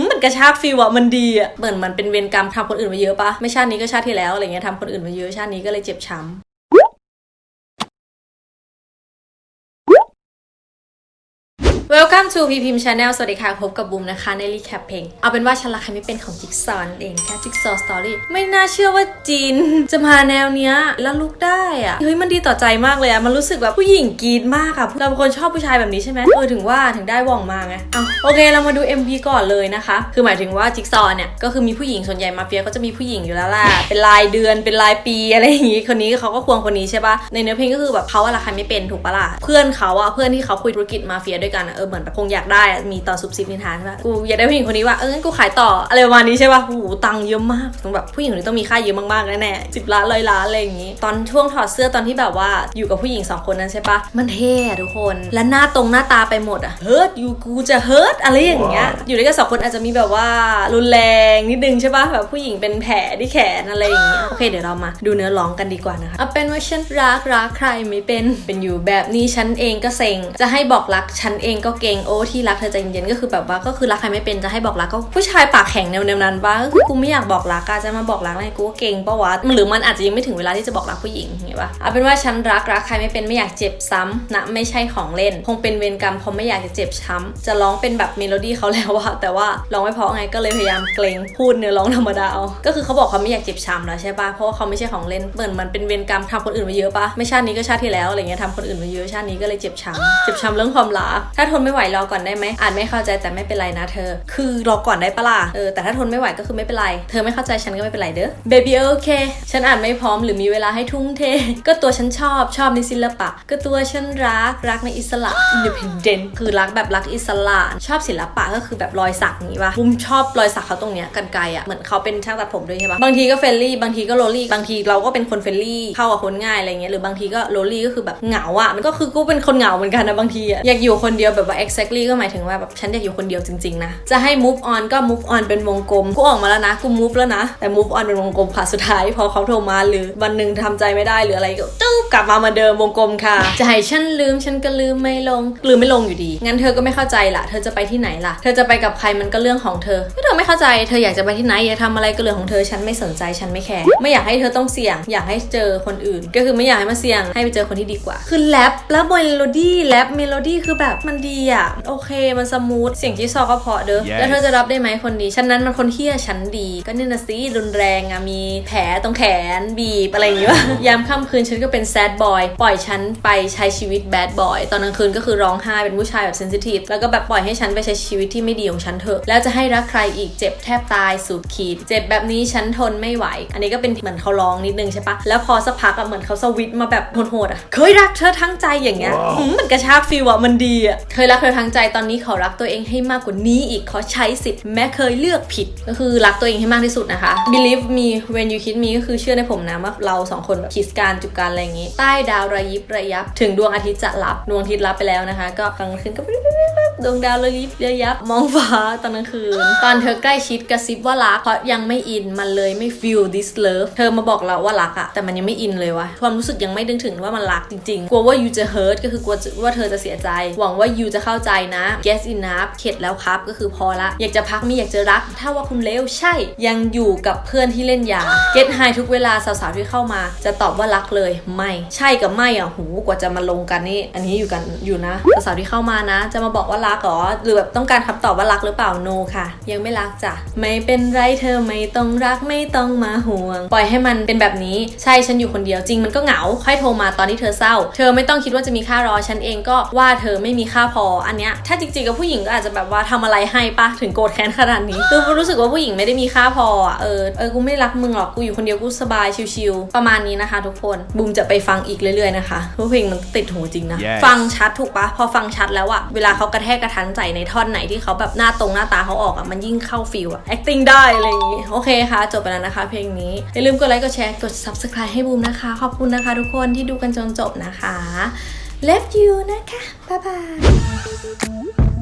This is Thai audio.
มมันกระชากฟิลอะมันดีอะเหมือนมันเป็นเวรกรรมทำคนอื่นมาเยอะปะไม่ชาตินี้ก็ชาติที่แล้วอะไรเงี้ยทำคนอื่นมาเยอะชาตินี้ก็เลยเจ็บช้ำ Welcome to พีพิม Channel สวัสดีค่ะ พบกับบูมนะคะ ในรีแคปเพลง เอาเป็นว่าฉันรักใครไม่เป็นของจิ๊กซอนเองแค่จิ๊กซอสตอรี่ไม่น่าเชื่อว่าจีน จะมาแนวเนี้ย แล้วลุกได้อะเฮ้ยมันดีต่อใจมากเลยอะมันรู้สึกแบบผู้หญิงกรีดมากอะเราเป็นคนชอบผู้ชายแบบนี้ใช่ไหมเออถึงว่าถึงได้ว่องมาไงเอาโอเคเรามาดู MV ก่อนเลยนะคะ คือหมายถึงว่าจิ๊กซอว์เนี่ยก็คือมีผู้หญิงส่วนใหญ่มาเฟียก็จะมีผู้หญิงอยู่แล้วล่ะเป็นรายเดือนเป็นรายปีอะไรอย่างงี้คนนี้เขาก็ควงคนนี้ใช่ปะในเนื้อเพลงก็คือแบบเขาอะรักใครไม่เป็นถูกปะล่ะเพื่อนเขาอะเพื่อนที่เขาคุยธุรกิจมาเฟียด้วยกันเออเหมือนแบบคงอยากได้อะมีต่อซุบซิบนิทานใช่ปะกูอยากได้ผู้หญิงคนนี้ว่าเอองั้นกูขายต่ออะไรประมาณนี้ใช่ปะโอ้โหตังค์เยอะมากต้องแบบผู้หญิงคนนี้ต้องมีค่าเยอะมากๆแน่ๆสิบล้านร้อยล้านอะไรอย่างงี้ ตอนช่วงถอดเสื้อตอนที่แบบว่าอยู่กับผู้หญิงสองคนนั้นใช่ปะมันเท่อะทุกคนและหน้าตรงหน้าตาไปหมดอะเฮิร์ตอยู่กูจะเฮิร์ตอะไรอย่างเงี้ยอยู่ด้วยกันสองคนอาจจะมีแบบว่ารุนแรงนิดนึงใช่ปะแบบผู้หญิงเป็นแผลที่แขนอะไรอย่างเงี้ยโอเคเดี๋ยวเรามาดูเนื้อร้องกันดีกว่านะคะเอาเป็นว่าฉันรักรักใครไม่เป็นเป็นอยู่แบบนี้ฉันเองก็เซ็งจะให้บอกรักฉันเองก็เกรงโอ้ที่รักเธอใจเย็นก็คือแบบว่าก็คือรักใครไม่เป็นจะให้บอกรักก็ผู้ชายปากแข็งแนวๆนั้นปะก็คือกูไม่อยากบอกรักอะจะมาบอกรักอะไรกูก็เกรงปะวะหรือมันอาจจะยังไม่ถึงเวลาที่จะบอกรักผู้หญิงอย่างเงี้ยปะเอาเป็นว่าฉันรักรักใครไม่เป็นไม่อยากเจ็บซ้ำนะไม่ใช่ของเล่น คงเป็นเวรกรรมเพราะไม่อยากจะเจ็บช้ำจะร้องเป็นแบบเมโลดี้เขาแล้วอะแต่ว่าร้องไม่เพราะไงก็เลยพยายามเกรงพูดเนื้อร้องธรรมดาเอาก็คือเขาบอกเขาไม่อยากเจ็บช้ำแล้วใช่ปะเพราะว่าเขาไม่ใช่ของเล่นเหมือนมันเป็นเวรกรรมทำคนอื่นมาเยอะปะไม่ชาตินี้ก็ชาติที่แล้วอะไรเงี้ยทำคนอื่นมาเยอะชาตินี้ก็เลยเจ็บช้ำเจ็บช้ำเรื่องความรักถ้าทนไม่ไหวรอก่อนได้ไหมอาจไม่เข้าใจแต่ไม่เป็นไรนะเธอ คือรอก่อนได้ปะล่ะเออแต่ถ้าทนไม่ไหวก็คือไม่เป็นไร เธอไม่เข้าใจฉันก็ไม่เป็นไรเด้อ baby โอเคฉันอาจไม่พร้อมหรือมีเวลาให้ทุ่มเท ก็ตัวฉันชอบชอบในศิลปะ ก็ตัวฉันรักรักในอิสระ independent คือรักแบบรักอิสระ ชอบศิลปะก็คือแบบรอยสักนี้ปะบุมชอบรอยสักเขาตรงเนี้ยกันไกลอะเหมือนเขาเป็นช่างตัดผมด้วยใช่ปะบางทีก็เฟรนลี่บางทีก็โรลี่บางทีเราก็เป็นคนเฟรนลี่เข้ากับคนง่ายอะไรเงี้ยหรือบางทีก็โรลลี่ก็คือแบบเหงาอะมันก็คือกูเป็นคนเหงาเหมือนกันนะบางทีอะอยากอยู่คนเดียวแบบว่า exactly ก็หมายถึงว่าแบบฉันอยากอยู่คนเดียวจริงๆนะ จะให้ move on ก็ move on เป็นวงกลม กูออกมาแล้วนะ กู move แล้วนะ แต่ move on เป็นวงกลมค่ะ สุดท้าย พอเขาโทรมาหรือวันหนึ่งทำใจไม่ได้หรืออะไรก็ตึ๊บกลับมาเหมาเดิมวงกลมค่ะ จะให้ฉันลืมฉันก็ลืมไม่ลง ลืมไม่ลงอยู่ดี งั้นเธอก็ไม่เข้าใจล่ะเธอจะไปที่ไหนล่ะ เธอจะไปกับใครมันก็เรื่องของเธอถ้าเธอไม่เข้าใจ เธออยากจะไปที่ไหนอยากทำอะไรก็เรื่องของเธอ ฉันไม่สนใจ ฉันไม่แคร์ ไม่อยากให้เธอต้องเสี่ยง อยากให้เจอคนอื่น ก็คือไม่อยากให้มาเสี่ยง ให้ไปเจอคนที่ดีกว่า คือแรปแล้วเมโลดี้แรปเมโลดี้คือแบบมันดีอะโอเคมันสมูทเสียงที่ซอก็เพราะเด้อ Yes แล้วเธอจะรับได้ไหมคนดีฉันนั้นมันคนเฮี้ยฉันดี ก็เนี่ยนะสิรุนแรงอะมีแผลตรงแขนบีบอะไรอย่างเงี้ยยามค่ำคืนฉันก็เป็นแซดบอยปล่อยฉันไปใช้ชีวิตแบดบอยตอนกลางคืนก็คือร้องไห้เป็นผู้ชายแบบเซนซิทีฟแล้วก็แบบปล่อยให้ฉันไปใช้ชีวิตที่ไม่ดีของฉันเถอะแล้วจะให้รักใครอีกเจ็บแทบตายสุดขีด เจ็บแบบนี้ฉันทนไม่ไหว อันนี้ก็เป็นเหมือนเขาร้องนิดนึงใช่ปะแล้วพอสักพักอะเหมือนเขาสวิตช์มาแบบโหดๆอะเคยรักเธอทั้งใจอย่างเงี้ยอืมมันกระชากฟิลอะมันดีอะเคยรักเธอทั้งใจตอนนี้ขอรักตัวเองให้มากกว่านี้อีกขอใช้สิทธิ์แม้เคยเลือกผิด ก็คือรักตัวเองให้มากที่สุดนะคะ believe me when you kiss me ก็คือเชื่อในผมนะว่าเราสองคนแบบคิสการจูบการอะไรอย่างงี้ ใต้ดาวระยิบระยับ ถึงดวงอาทิตย์จะลับดวงอาทิตย์ลับไปแล้วนะคะ ก็กลางคืนก็ดวงดาวระยิบระยับ มองฟ้าตอนกลางคืน ตอนเธอใกล้ชิดกระซิบว่ารักเพราะยังไม่อินมันเลยไม่ feel this love เธอมาบอกเราว่ารักอะแต่มันยังไม่อินเลยวะความรู้สึกยังไม่ดึงถึงว่ามันรักจริงๆกลัวว่า you จะ hurt ก็คือกลัวว่าเธอจะเสียใจ หวังว่า you จะเข้าใจนะ yes enough เข็ดแล้วครับ ก็คือพอละ อยากจะพักไม่อยากจะรัก ถ้าว่าคุณเลวใช่ ยังอยู่กับเพื่อนที่เล่นยา get high ทุกเวลาสาวๆที่เข้ามา จะตอบว่ารักเลย ไม่ ใช่กับไม่อะ หูกว่าจะมาลงกันนี่ อันนี้อยู่กันอยู่นะ สาวๆที่เข้ามานะ จะมาบอกว่ารักหรอ หรือแบบต้องการคำตอบว่ารักหรือเปล่า no ค่ะ ยังไม่รักจ้ะ ไม่เป็นไรเธอไม่ต้องรักไม่ต้องมาห่วง ปล่อยให้มันเป็นแบบนี้ ใช่ฉันอยู่คนเดียวจริงมันก็เหงา ค่อยโทรมาตอนที่เธอเศร้า เธอไม่ต้องคิดว่าจะมีค่ารอฉันเองก็ว่าเธอไม่มีค่าพอ อันเนี้ยถ้าจริงๆกับผู้หญิงก็อาจจะแบบว่าทำอะไรให้ปะถึงโกรธแค้นขนาดนี้คือรู้สึกว่าผู้หญิงไม่ได้มีค่าพออะเออเออกูไม่รักมึงหรอกกูอยู่คนเดียวกูสบายชิวๆประมาณนี้นะคะทุกคนบูมจะไปฟังอีกเรื่อยๆนะคะเพราะเพลงมันติดหูจริงนะ Yes ฟังชัดถูกปะพอฟังชัดแล้วอะเวลาเขากระแทกกระทันใจในท่อนไหนที่เขาแบบหน้าตรงหน้าตาเขาออกอะมันยิ่งเข้าฟิลอะ acting ได้อะไรอย่างงี้โอเคค่ะ จบไปแล้วนะคะ เพลงนี้อย่าลืมกดไลค์กดแชร์กด subscribe ให้บูมนะคะ ขอบคุณนะคะ ทุกคนที่ดูกันจนจบนะคะ love you นะคะ บ๊ายบาย